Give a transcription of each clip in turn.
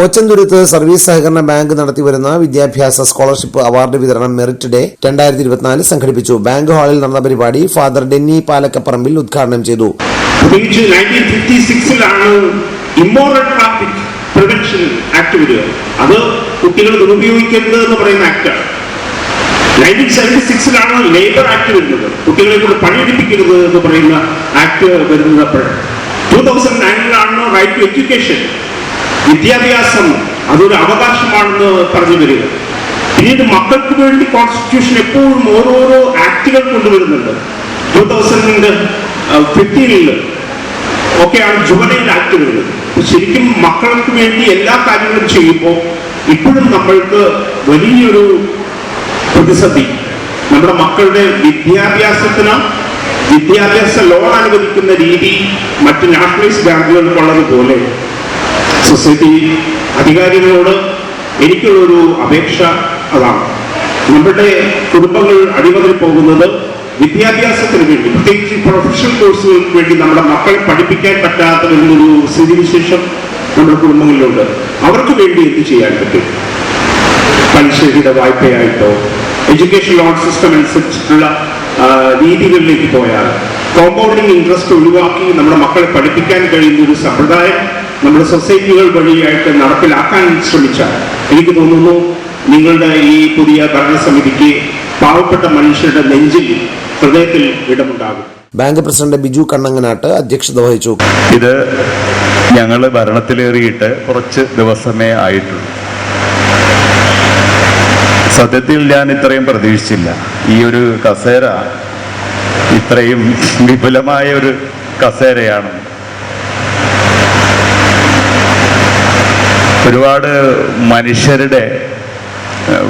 Ochanthuruth service സഹകരണ bank നടത്തിവരുന്ന വിദ്യാഭ്യാസ സ്കോളർഷിപ്പ് അവാർഡ് വിതരണം മെറിറ്റ് ഡേ രണ്ടായിരത്തി ഇരുപത്തിനാല് സംഘടിപ്പിച്ചു. ബാങ്ക് ഹാളിൽ നടന്ന പരിപാടി ഫാദർ ഡെന്നി പാലക്കപ്പറമ്പിൽ ഉദ്ഘാടനം ചെയ്തു. പ്രിവെൻഷൻ ആക്ട് അത് എന്ന് പറയുന്ന ആക്ട് കുട്ടികളെ എന്ന് പറയുന്ന ആക്ട് റൈറ്റ് ടു എഡ്യൂക്കേഷൻ വിദ്യാഭ്യാസം അതൊരു അവകാശമാണെന്ന് പറഞ്ഞു വരിക. പിന്നീട് മക്കൾക്ക് വേണ്ടി കോൺസ്റ്റിറ്റ്യൂഷൻ എപ്പോഴും ഓരോരോ ആക്ടുകൾ കൊണ്ടുവരുന്നുണ്ട്. ടൂ തൗസൻഡ് ഫിഫ്റ്റീനിൽ ഒക്കെയാണ് ജുവനൈൽ ആക്ട് വരുന്നത്. ശരിക്കും മക്കൾക്ക് വേണ്ടി എല്ലാ കാര്യങ്ങളും ചെയ്യുമ്പോൾ ഇപ്പോഴും നമ്മൾക്ക് വലിയൊരു പ്രതിസന്ധി. നമ്മുടെ മക്കളുടെ വിദ്യാഭ്യാസത്തിന് വിദ്യാഭ്യാസ ലോൺ അനുവദിക്കുന്ന രീതി മറ്റ് നാഷണലൈസ് ബാങ്കുകൾക്കുള്ളതുപോലെ സൊസൈറ്റി അധികാരികളോട് എനിക്കുള്ളൊരു അപേക്ഷ അതാണ്. നമ്മുടെ കുടുംബങ്ങൾ അടിമതിൽ പോകുന്നത് വിദ്യാഭ്യാസത്തിന് വേണ്ടി പ്രത്യേകിച്ച് പ്രൊഫഷണൽ കോഴ്സുകൾക്ക് വേണ്ടി നമ്മുടെ മക്കളെ പഠിപ്പിക്കാൻ പറ്റാത്ത വരുന്നൊരു സ്ഥിതിവിശേഷം നമ്മുടെ കുടുംബങ്ങളിലുണ്ട്. അവർക്ക് വേണ്ടി എന്ത് ചെയ്യാൻ പറ്റും? പലിശയുടെ വായ്പയായിട്ടോ എഡ്യൂക്കേഷൻ ലോൺ സിസ്റ്റം അനുസരിച്ചിട്ടുള്ള രീതികളിലേക്ക് പോയാൽ കോമ്പൗണ്ടിങ് ഇൻട്രസ്റ്റ് ഒഴിവാക്കി നമ്മുടെ മക്കളെ പഠിപ്പിക്കാൻ കഴിയുന്ന ഒരു സമ്പ്രദായം നമ്മുടെ സൊസൈറ്റികൾ വഴിയായിട്ട് നടപ്പിലാക്കാൻ ശ്രമിച്ച എനിക്ക് തോന്നുന്നു നിങ്ങളുടെ ഈ പുതിയ ഭരണസമിതിക്ക് പാവപ്പെട്ട മനുഷ്യരുടെ നെഞ്ചിൽ ഹൃദയത്തിൽ ഇടമുണ്ടാകും. ബാങ്ക് പ്രസിഡന്റ് ബിജു കണ്ണങ്ങനാട്ട് അധ്യക്ഷത വഹിച്ചു. ഇത് ഞങ്ങൾ ഭരണത്തിലേറിയിട്ട് കുറച്ച് ദിവസമേ ആയിട്ടുള്ളൂ. സത്യത്തിൽ ഞാൻ ഇത്രയും പ്രതീക്ഷിച്ചില്ല. ഈ ഒരു കസേര ഇത്രയും വിപുലമായ ഒരു കസേരയാണ്. ഒരുപാട് മനുഷ്യരുടെ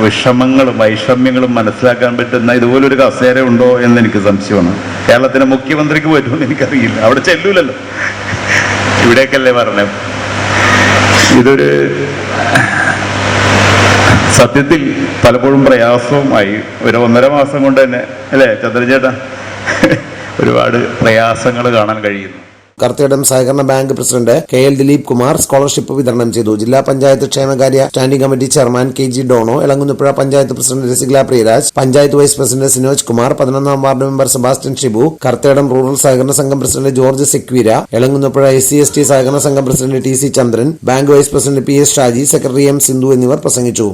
വിഷമങ്ങളും വൈഷമ്യങ്ങളും മനസ്സിലാക്കാൻ പറ്റുന്ന ഇതുപോലൊരു കസേര ഉണ്ടോ എന്ന് എനിക്ക് സംശയമാണ്. കേരളത്തിലെ മുഖ്യമന്ത്രിക്ക് പറ്റുമെന്ന് എനിക്കറിയില്ല. അവിടെ ചെല്ലൂലല്ലോ. ഇവിടേക്കല്ലേ പറഞ്ഞത് ഇതൊരു സത്യത്തിൽ പലപ്പോഴും പ്രയാസവുമായി. ഒരു ഒന്നര മാസം കൊണ്ട് തന്നെ അല്ലേ ചന്ദ്രചേട്ടാ? ഒരുപാട് പ്രയാസങ്ങൾ കാണാൻ കഴിയുന്നു. കർത്തയിടം സഹകരണ bank president K L Dileep Kumar scholarship വിതരണം ചെയ്തു. ജില്ലാ പഞ്ചായത്ത് ക്ഷേമകാര്യ standing committee chairman K G Dono Elankunnapuzha panchayat president Rasikala Priyaraj panchayat vice president Sinoj Kumar പതിനൊന്നാം ward member Sebastian Shibu Karthedam rural സഹകരണ സംഘം president George Sequeira Elankunnapuzha S C S T സഹകരണ സംഘം president T C Chandran bank vice president P S Shaji secretary M Sindhu എന്നിവർ പ്രസംഗിച്ചു.